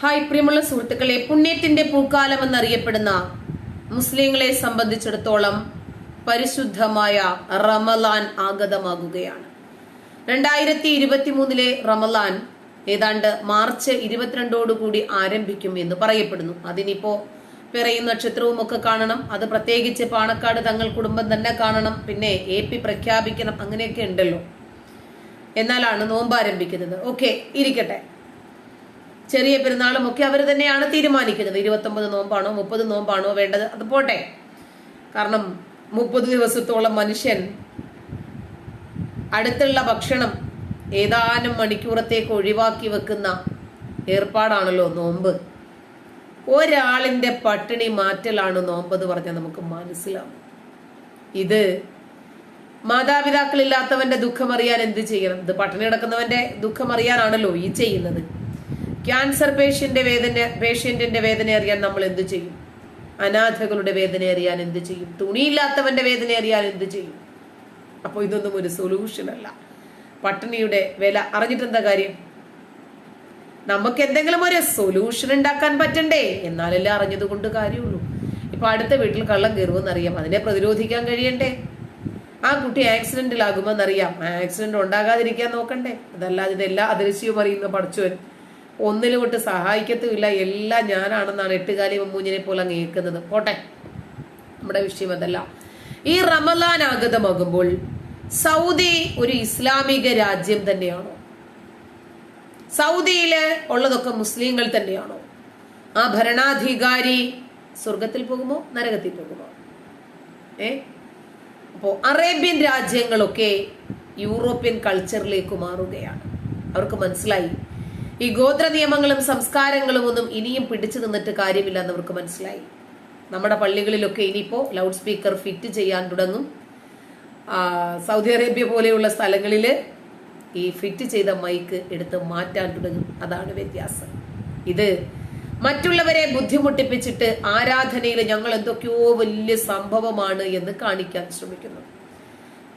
Hi പ്രിയമുള്ള സുഹൃത്തുക്കളെ പുണ്യത്തിന്റെ പൂക്കാലം എന്നറിയപ്പെടുന്ന മുസ്ലിങ്ങളെ സംബന്ധിച്ചിടത്തോളം പരിശുദ്ധമായ റമലാൻ ആഗതമാകുകയാണ്. രണ്ടായിരത്തി ഇരുപത്തി മൂന്നിലെ റമലാൻ ഏതാണ്ട് മാർച്ച് ഇരുപത്തിരണ്ടോടുകൂടി ആരംഭിക്കും എന്ന് പറയപ്പെടുന്നു. അതിനിപ്പോ പിറയും നക്ഷത്രവും ഒക്കെ കാണണം അത് പ്രത്യേകിച്ച് പാണക്കാട് തങ്ങൾ കുടുംബം തന്നെ കാണണം പിന്നെ എ പി പ്രഖ്യാപിക്കണം അങ്ങനെയൊക്കെ ഉണ്ടല്ലോ. എന്നാലാണ് നോമ്പ് ആരംഭിക്കുന്നത് ഓക്കെ ഇരിക്കട്ടെ. ചെറിയ പെരുന്നാളും ഒക്കെ അവർ തന്നെയാണ് തീരുമാനിക്കുന്നത്. ഇരുപത്തൊമ്പത് നോമ്പാണോ മുപ്പത് നോമ്പാണോ വേണ്ടത് അത് പോട്ടെ. കാരണം മുപ്പത് ദിവസത്തോളം മനുഷ്യൻ അടുത്തുള്ള ഭക്ഷണം ഏതാനും മണിക്കൂറത്തേക്ക് ഒഴിവാക്കി വെക്കുന്ന ഏർപ്പാടാണല്ലോ നോമ്പ്. ഒരാളിന്റെ പട്ടിണി മാറ്റലാണ് നോമ്പ് എന്ന് പറഞ്ഞാൽ നമുക്ക് മനസ്സിലാവും. ഇത് മാതാപിതാക്കളില്ലാത്തവന്റെ ദുഃഖം അറിയാൻ എന്ത് ചെയ്യണം? ഇത് പട്ടിണി കിടക്കുന്നവന്റെ ദുഃഖം അറിയാനാണല്ലോ ഈ ചെയ്യുന്നത്. ക്യാൻസർ പേഷ്യന്റെ വേദന പേഷ്യന്റിന്റെ വേദന അറിയാൻ നമ്മൾ എന്ത് ചെയ്യും? അനാഥകളുടെ വേദന അറിയാൻ എന്ത് ചെയ്യും? തുണിയില്ലാത്തവന്റെ വേദന അറിയാൻ എന്ത് ചെയ്യും? അപ്പോൾ ഇതൊന്നും ഒരു സൊല്യൂഷൻ അല്ല. പട്ടിണിയുടെ വില അറിഞ്ഞിട്ടെന്താ കാര്യം? നമുക്ക് എന്തെങ്കിലും ഒരു സൊല്യൂഷൻ ഉണ്ടാക്കാൻ പറ്റണ്ടേ? എന്നാലല്ലേ അറിഞ്ഞത് കൊണ്ട് കാര്യമുള്ളൂ. ഇപ്പൊ അടുത്ത വീട്ടിൽ കള്ളം കയറുമെന്ന് അറിയാം അതിനെ പ്രതിരോധിക്കാൻ കഴിയണ്ടേ? ആ കുട്ടി ആക്സിഡന്റിലാകുമെന്നറിയാം ആക്സിഡന്റ് ഉണ്ടാകാതിരിക്കാൻ നോക്കണ്ടേ? അതല്ലാതെ ഇതെല്ലാം അദൃശ്യവും അറിയുന്ന പഠിച്ചവൻ ഒന്നിലും ഒട്ട് സഹായിക്കത്തുമില്ല. എല്ലാം ഞാനാണെന്നാണ് എട്ടുകാലി മമ്മൂഞ്ഞിനെ പോലെ അങ്ങ് കേൾക്കുന്നത് പോട്ടെ. നമ്മുടെ വിഷയം അതല്ല. ഈ റമലാൻ ആഗതമാകുമ്പോൾ സൗദി ഒരു ഇസ്ലാമിക രാജ്യം തന്നെയാണോ? സൗദിയിൽ ഉള്ളതൊക്കെ മുസ്ലിങ്ങൾ തന്നെയാണോ? ആ ഭരണാധികാരി സ്വർഗത്തിൽ പോകുമോ? നരകത്തിൽ പോകുമോ? ഏ? അപ്പോ അറേബ്യൻ രാജ്യങ്ങളൊക്കെ യൂറോപ്യൻ കൾച്ചറിലേക്ക് മാറുകയാണ്. അവർക്ക് മനസ്സിലായി. ഈ ഗോത്ര നിയമങ്ങളും സംസ്കാരങ്ങളും ഒന്നും ഇനിയും പിടിച്ചു നിന്നിട്ട് കാര്യമില്ല അവർക്ക് മനസ്സിലായി. നമ്മുടെ പള്ളികളിലൊക്കെ ഇനിയിപ്പോ ലൗഡ് സ്പീക്കർ ഫിറ്റ് ചെയ്യാൻ തുടങ്ങും. സൗദി അറേബ്യ പോലെയുള്ള സ്ഥലങ്ങളിൽ ഈ ഫിറ്റ് ചെയ്ത മൈക്ക് എടുത്ത് മാറ്റാൻ തുടങ്ങും. അതാണ് വ്യത്യാസം. ഇത് മറ്റുള്ളവരെ ബുദ്ധിമുട്ടിപ്പിച്ചിട്ട് ആരാധനയിൽ ഞങ്ങൾ എന്തൊക്കെയോ വലിയ സംഭവമാണ് എന്ന് കാണിക്കാൻ ശ്രമിക്കുന്നു.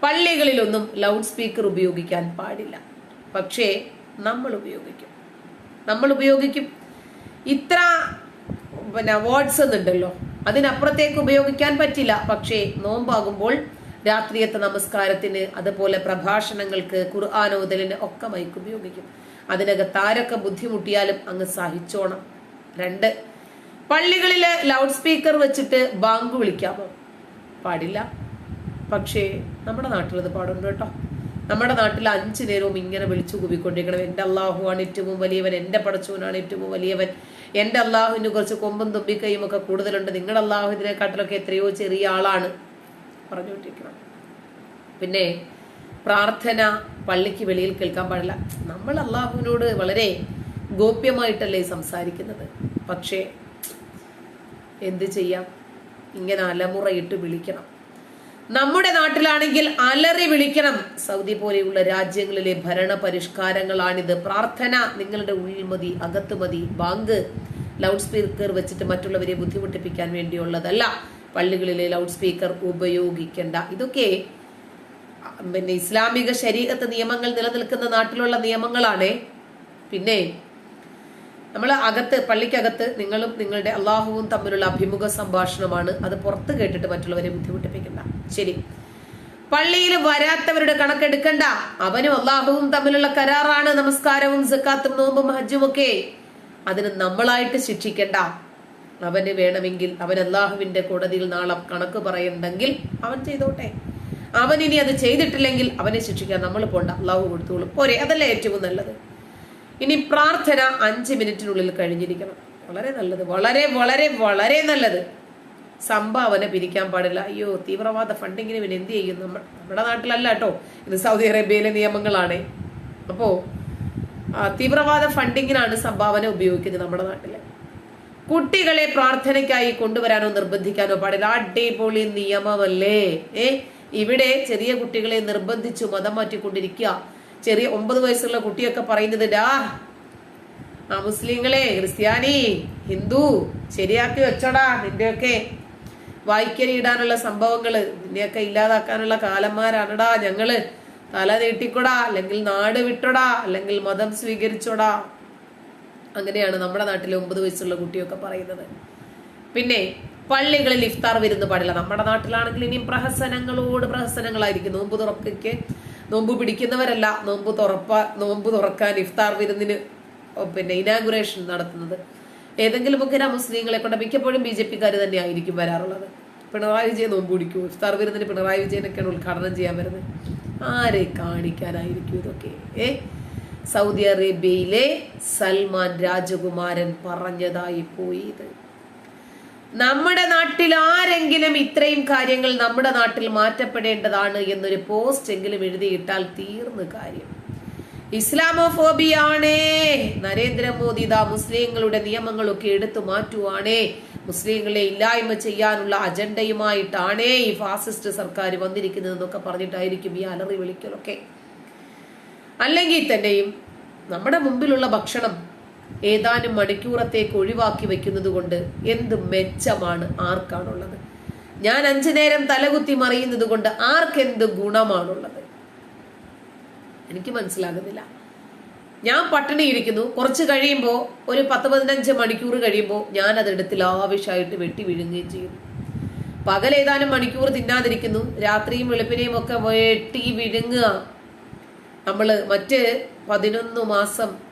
പള്ളികളിലൊന്നും ലൗഡ് സ്പീക്കർ ഉപയോഗിക്കാൻ പാടില്ല. പക്ഷേ നമ്മൾ ഉപയോഗിക്കും. നമ്മൾ ഉപയോഗിക്കും ഇത്ര പിന്നെ വേർഡ്സ് എന്നുണ്ടല്ലോ അതിനപ്പുറത്തേക്ക് ഉപയോഗിക്കാൻ പറ്റില്ല. പക്ഷേ നോമ്പാകുമ്പോൾ രാത്രിയത്തെ നമസ്കാരത്തിന് അതുപോലെ പ്രഭാഷണങ്ങൾക്ക് ഖുർആാനോദലിന് ഒക്കെ മൈക്ക് ഉപയോഗിക്കും. അതിനകത്ത് ആരൊക്കെ ബുദ്ധിമുട്ടിയാലും അങ്ങ് സഹിച്ചോണം. രണ്ട് പള്ളികളിൽ ലൗഡ് സ്പീക്കർ വെച്ചിട്ട് ബാങ്ക് വിളിക്കാമോ? പാടില്ല. പക്ഷേ നമ്മുടെ നാട്ടിലത് പാടുണ്ട് കേട്ടോ. നമ്മുടെ നാട്ടിൽ അഞ്ചു നേരവും ഇങ്ങനെ വിളിച്ചു കൂവിക്കൊണ്ടിരിക്കണം. എന്റെ അള്ളാഹുവാണ് ഏറ്റവും വലിയവൻ എന്റെ പടച്ചവനാണ് ഏറ്റവും വലിയവൻ. എന്റെ അള്ളാഹുവിന് കുറച്ച് കൊമ്പും തുമ്പിക്കൈയും ഒക്കെ കൂടുതലുണ്ട്. നിങ്ങളുടെ അള്ളാഹു ഇതിനെക്കാട്ടിലൊക്കെ എത്രയോ ചെറിയ ആളാണ്. പറഞ്ഞുകൊണ്ടിരിക്കണം. പിന്നെ പ്രാർത്ഥന പള്ളിക്ക് വെളിയിൽ കേൾക്കാൻ പാടില്ല. നമ്മൾ അള്ളാഹുവിനോട് വളരെ ഗോപ്യമായിട്ടല്ലേ സംസാരിക്കുന്നത്. പക്ഷേ എന്ത് ചെയ്യാം? ഇങ്ങനെ അലമുറയിട്ട് വിളിക്കണം. നമ്മുടെ നാട്ടിലാണെങ്കിൽ അലറി വിളിക്കണം. സൗദി പോലെയുള്ള രാജ്യങ്ങളിലെ ഭരണ പരിഷ്കാരങ്ങളാണിത് പ്രാർത്ഥന നിങ്ങളുടെ ഉള്ളിൽ മതി അകത്ത് മതി ബാങ്ക്. ലൗഡ് സ്പീക്കർ വെച്ചിട്ട് മറ്റുള്ളവരെ ബുദ്ധിമുട്ടിപ്പിക്കാൻ വേണ്ടിയുള്ളതല്ല. പള്ളികളിലെ ലൗഡ് സ്പീക്കർ ഉപയോഗിക്കേണ്ട. ഇതൊക്കെ പിന്നെ ഇസ്ലാമിക ശരീരത്ത് നിയമങ്ങൾ നിലനിൽക്കുന്ന നാട്ടിലുള്ള നിയമങ്ങളാണ്. പിന്നെ നമ്മൾ അകത്ത് പള്ളിക്കകത്ത് നിങ്ങളും നിങ്ങളുടെ അള്ളാഹുവും തമ്മിലുള്ള അഭിമുഖ സംഭാഷണമാണ്. അത് പുറത്ത് കേട്ടിട്ട് മറ്റുള്ളവരെ ബുദ്ധിമുട്ടിപ്പിക്കണ്ട. ശരി. പള്ളിയിൽ വരാത്തവരുടെ കണക്കെടുക്കണ്ട. അവനും അള്ളാഹുവും തമ്മിലുള്ള കരാറാണ്. നമസ്കാരവും സക്കാത്തും നോമ്പും ഹജ്ജും ഒക്കെ. അതിന് നമ്മളായിട്ട് ശിക്ഷിക്കണ്ട. അവന് വേണമെങ്കിൽ അവൻ അള്ളാഹുവിന്റെ കോടതിയിൽ നാളെ കണക്ക് പറയണ്ടെങ്കിൽ അവൻ ചെയ്തോട്ടെ. അവൻ ഇനി അത് ചെയ്തിട്ടില്ലെങ്കിൽ അവനെ ശിക്ഷിക്കാൻ നമ്മൾ പോണ്ട. അള്ളാഹു കൊടുത്തോളും. പോരെ. അതല്ലേ ഏറ്റവും നല്ലത്. ഇനി പ്രാർത്ഥന അഞ്ച് മിനിറ്റിനുള്ളിൽ കഴിഞ്ഞിരിക്കണം. വളരെ നല്ലത് വളരെ വളരെ വളരെ നല്ലത്. സംഭാവന പിരിക്കാൻ പാടില്ല. അയ്യോ തീവ്രവാദ ഫണ്ടിങ്ങിന് പിന്നെ എന്ത് ചെയ്യും നമ്മൾ? നമ്മുടെ നാട്ടിലല്ല കേട്ടോ. ഇത് സൗദി അറേബ്യയിലെ നിയമങ്ങളാണ്. അപ്പോ ആ, തീവ്രവാദ ഫണ്ടിങ്ങിനാണ് സംഭാവന ഉപയോഗിക്കുന്നത് നമ്മുടെ നാട്ടിൽ. കുട്ടികളെ പ്രാർത്ഥനയ്ക്കായി കൊണ്ടുവരാനോ നിർബന്ധിക്കാനോ പാടില്ല. അടിപൊളി നിയമമല്ലേ? ഏ ഇവിടെ ചെറിയ കുട്ടികളെ നിർബന്ധിച്ചു മതം മാറ്റിക്കൊണ്ടിരിക്കുക. ചെറിയ ഒമ്പത് വയസ്സുള്ള കുട്ടിയൊക്കെ പറയുന്നത് ഡാ ആ മുസ്ലിങ്ങളെ ക്രിസ്ത്യാനി ഹിന്ദു ശരിയാക്കി വെച്ചോടാ നിന്റെയൊക്കെ. വായിക്കലിടാനുള്ള സംഭവങ്ങൾ നിന്നെയൊക്കെ ഇല്ലാതാക്കാനുള്ള കാലന്മാരാണടാ ഞങ്ങൾ. തല നീട്ടിക്കൊടാ അല്ലെങ്കിൽ നാട് വിട്ടോടാ അല്ലെങ്കിൽ മതം സ്വീകരിച്ചോടാ. അങ്ങനെയാണ് നമ്മുടെ നാട്ടിലെ ഒമ്പത് വയസ്സുള്ള കുട്ടിയൊക്കെ പറയുന്നത്. പിന്നെ പള്ളികളിൽ ഇഫ്താർ വിരുന്ന് പാടില്ല. നമ്മുടെ നാട്ടിലാണെങ്കിൽ ഇനിയും പ്രഹസനങ്ങളോട് പ്രഹസനങ്ങളായിരിക്കും. നോമ്പ് തുറക്കയ്ക്ക് നോമ്പ് പിടിക്കുന്നവരല്ല നോമ്പ് തുറപ്പ നോമ്പ് തുറക്കാൻ ഇഫ്താർ വിരുന്നിന് പിന്നെ ഇനാഗുറേഷൻ നടത്തുന്നത്. ഏതെങ്കിലുമൊക്കെ ഒക്കെ മുസ്ലിങ്ങളെ കൊണ്ട് മിക്കപ്പോഴും ബി ജെ പിക്കാർ തന്നെ ആയിരിക്കും വരാറുള്ളത്. പിണറായി വിജയൻ നോമ്പ് പിടിക്കൂ ഇഫ്താർ വിരുന്നിന് പിണറായി വിജയനൊക്കെയാണ് ഉദ്ഘാടനം ചെയ്യാൻ വരുന്നത്. ആരെ കാണിക്കാനായിരിക്കും ഇതൊക്കെ ഏ? സൗദി അറേബ്യയിലെ സൽമാൻ രാജകുമാരൻ പറഞ്ഞതായി പോയി ഇത്. നമ്മുടെ നാട്ടിൽ ആരെങ്കിലും ഇത്രയും കാര്യങ്ങൾ നമ്മുടെ നാട്ടിൽ മാറ്റപ്പെടേണ്ടതാണ് എന്നൊരു പോസ്റ്റ് എങ്കിലും എഴുതിയിട്ടാൽ തീർന്നു കാര്യം. ഇസ്ലാമോഫോബിയാണേ. നരേന്ദ്രമോദി ഇതാ മുസ്ലിങ്ങളുടെ നിയമങ്ങളൊക്കെ എടുത്തു മാറ്റുവാണേ. മുസ്ലിങ്ങളെ ഇല്ലായ്മ ചെയ്യാനുള്ള അജണ്ടയുമായിട്ടാണേ ഈ ഫാസിസ്റ്റ് സർക്കാർ വന്നിരിക്കുന്നത് എന്നൊക്കെ പറഞ്ഞിട്ടായിരിക്കും ഈ അലറി വിളിക്കലൊക്കെ. അല്ലെങ്കിൽ തന്നെയും നമ്മുടെ മുമ്പിലുള്ള ഭക്ഷണം ഏതാനും മണിക്കൂറത്തേക്ക് ഒഴിവാക്കി വെക്കുന്നത് കൊണ്ട് എന്ത് മെച്ചമാണ് ആർക്കാണുള്ളത്? ഞാൻ അഞ്ചു നേരം തലകുത്തി മറിയുന്നത് കൊണ്ട് ആർക്കെന്ത് ഗുണമാണുള്ളത്? എനിക്ക് മനസ്സിലാകുന്നില്ല. ഞാൻ പട്ടിണി ഇരിക്കുന്നു കുറച്ച് കഴിയുമ്പോൾ ഒരു പത്ത് പതിനഞ്ച് മണിക്കൂർ കഴിയുമ്പോൾ ഞാൻ അതെടുത്ത് ലാവിഷായിട്ട് വെട്ടി വിഴുങ്ങുകയും ചെയ്യുന്നു പകൽ ഏതാനും മണിക്കൂർ തിന്നാതിരിക്കുന്നു. രാത്രിയും വെളുപ്പിനെയും ഒക്കെ വെട്ടി വിഴുങ്ങുക. നമ്മൾ മറ്റ് പതിനൊന്ന് മാസം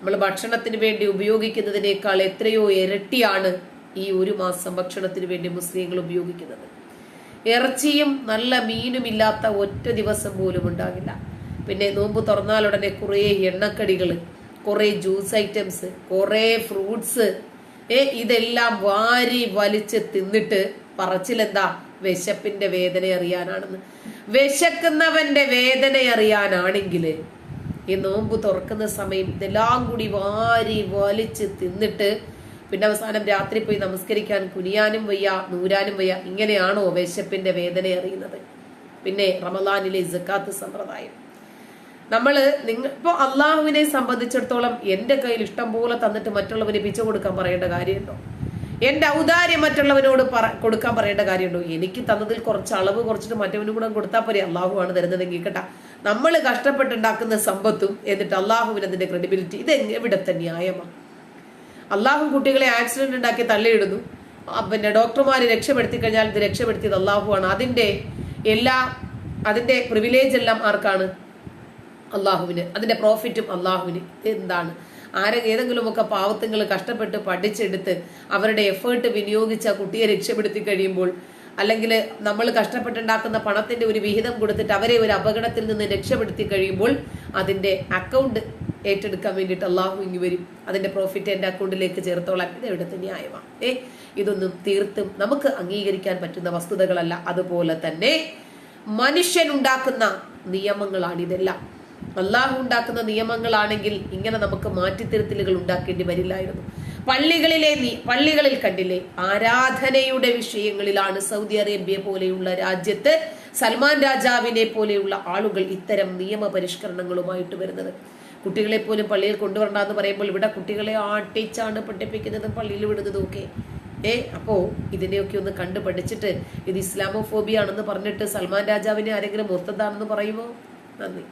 നമ്മൾ ഭക്ഷണത്തിന് വേണ്ടി ഉപയോഗിക്കുന്നതിനേക്കാൾ എത്രയോ ഇരട്ടിയാണ് ഈ ഒരു മാസം ഭക്ഷണത്തിന് വേണ്ടി മുസ്ലിങ്ങൾ ഉപയോഗിക്കുന്നത്. ഇറച്ചിയും നല്ല മീനും ഇല്ലാത്ത ഒറ്റ ദിവസം പോലും ഉണ്ടാകില്ല. പിന്നെ നോമ്പ് തുറന്നാലുടനെ കുറേ എണ്ണക്കടികൾ കുറേ ജ്യൂസ് ഐറ്റംസ് കുറേ ഫ്രൂട്ട്സ് ഏ ഇതെല്ലാം വാരി വലിച്ച് തിന്നിട്ട് പറച്ചിലെന്താ? വിശപ്പിന്റെ വേദന അറിയാനാണെന്ന്. വിശക്കുന്നവന്റെ വേദന അറിയാനാണെങ്കിൽ ഈ നോമ്പ് തുറക്കുന്ന സമയം ഇതെല്ലാം കൂടി വാരി വലിച്ച് തിന്നിട്ട് പിന്നെ അവസാനം രാത്രി പോയി നമസ്കരിക്കാൻ കുനിയാനും വയ്യ നൂരാനും വയ്യ. ഇങ്ങനെയാണോ വിശപ്പിന്റെ വേദന അറിയുന്നത്. പിന്നെ റമലാനിലെ ജക്കാത്ത് സമ്പ്രദായം. നമ്മൾ നിങ്ങൾ ഇപ്പൊ അള്ളാഹുവിനെ സംബന്ധിച്ചിടത്തോളം എന്റെ കയ്യിൽ ഇഷ്ടം പോലെ തന്നിട്ട് മറ്റുള്ളവന് പിച്ച കൊടുക്കാൻ പറയേണ്ട കാര്യമുണ്ടോ? എന്റെ ഔദാര്യം മറ്റുള്ളവനോട് പറ കൊടുക്കാൻ പറയേണ്ട കാര്യമുണ്ടോ? എനിക്ക് തന്നതിൽ കുറച്ച് അളവ് കുറച്ചിട്ട് മറ്റവനും കൂടെ കൊടുത്താൽ പോരെ. അള്ളാഹുവാണ് തരുന്നതെങ്കിൽ കേട്ടാ നമ്മൾ കഷ്ടപ്പെട്ടുണ്ടാക്കുന്ന സമ്പത്തും എന്നിട്ട് അള്ളാഹുവിന് അതിന്റെ ക്രെഡിബിലിറ്റി ഇത് എവിടത്തെ ന്യായമാണ് അള്ളാഹു കുട്ടികളെ ആക്സിഡന്റ് ഉണ്ടാക്കി തള്ളിയിടുന്നു. പിന്നെ ഡോക്ടർമാരെ രക്ഷപ്പെടുത്തി കഴിഞ്ഞാൽ ഇത് രക്ഷപ്പെടുത്തിയത് അള്ളാഹുവാണ്. അതിന്റെ എല്ലാ അതിന്റെ പ്രിവിലേജ് എല്ലാം ആർക്കാണ്? അള്ളാഹുവിന്. അതിന്റെ പ്രോഫിറ്റും അള്ളാഹുവിന്. എന്താണ് ആരെ ഏതെങ്കിലുമൊക്കെ പാവത്തുങ്ങൾ കഷ്ടപ്പെട്ട് പഠിച്ചെടുത്ത് അവരുടെ എഫേർട്ട് വിനിയോഗിച്ച കുട്ടിയെ രക്ഷപ്പെടുത്തി കഴിയുമ്പോൾ അല്ലെങ്കിൽ നമ്മൾ കഷ്ടപ്പെട്ടുണ്ടാക്കുന്ന പണത്തിന്റെ ഒരു വിഹിതം കൊടുത്തിട്ട് അവരെ ഒരു അപകടത്തിൽ നിന്ന് രക്ഷപ്പെടുത്തി കഴിയുമ്പോൾ അതിന്റെ അക്കൗണ്ട് ഏറ്റെടുക്കാൻ വേണ്ടിയിട്ട് അള്ളാഹു ഇങ്ങി വരും. അതിന്റെ പ്രോഫിറ്റ് എന്റെ അക്കൗണ്ടിലേക്ക് ചേർത്തോളാൻ ഇത് എവിടുത്തെ ന്യായമാണ് ഏ ഇതൊന്നും തീർത്തും നമുക്ക് അംഗീകരിക്കാൻ പറ്റുന്ന വസ്തുതകളല്ല. അതുപോലെ തന്നെ മനുഷ്യൻ ഉണ്ടാക്കുന്ന നിയമങ്ങളാണ് ഇതെല്ലാം അള്ളാഹു ഉണ്ടാക്കുന്ന നിയമങ്ങളാണെങ്കിൽ ഇങ്ങനെ നമുക്ക് മാറ്റിത്തിരുത്തലുകൾ ഉണ്ടാക്കേണ്ടി വരില്ലായിരുന്നു. പള്ളികളിലെ പള്ളികളിൽ കണ്ടില്ലേ? ആരാധനയുടെ വിഷയങ്ങളിലാണ് സൗദി അറേബ്യ പോലെയുള്ള രാജ്യത്ത് സൽമാൻ രാജാവിനെ പോലെയുള്ള ആളുകൾ ഇത്തരം നിയമ പരിഷ്കരണങ്ങളുമായിട്ട് വരുന്നത്. കുട്ടികളെ പോലും പള്ളിയിൽ കൊണ്ടുവരണ്ട എന്ന് പറയുമ്പോൾ ഇവിടെ കുട്ടികളെ ആട്ടിച്ചാണ് പഠിപ്പിക്കുന്നതും പള്ളിയിൽ വിടുന്നതും ഒക്കെ. ഏ അപ്പോ ഇതിനെയൊക്കെ ഒന്ന് കണ്ടു പഠിച്ചിട്ട് ഇത് ഇസ്ലാമോഫോബിയാണെന്ന് പറഞ്ഞിട്ട് സൽമാൻ രാജാവിനെ ആരെങ്കിലും മുർത്തതാണെന്ന് പറയുമോ? നന്ദി.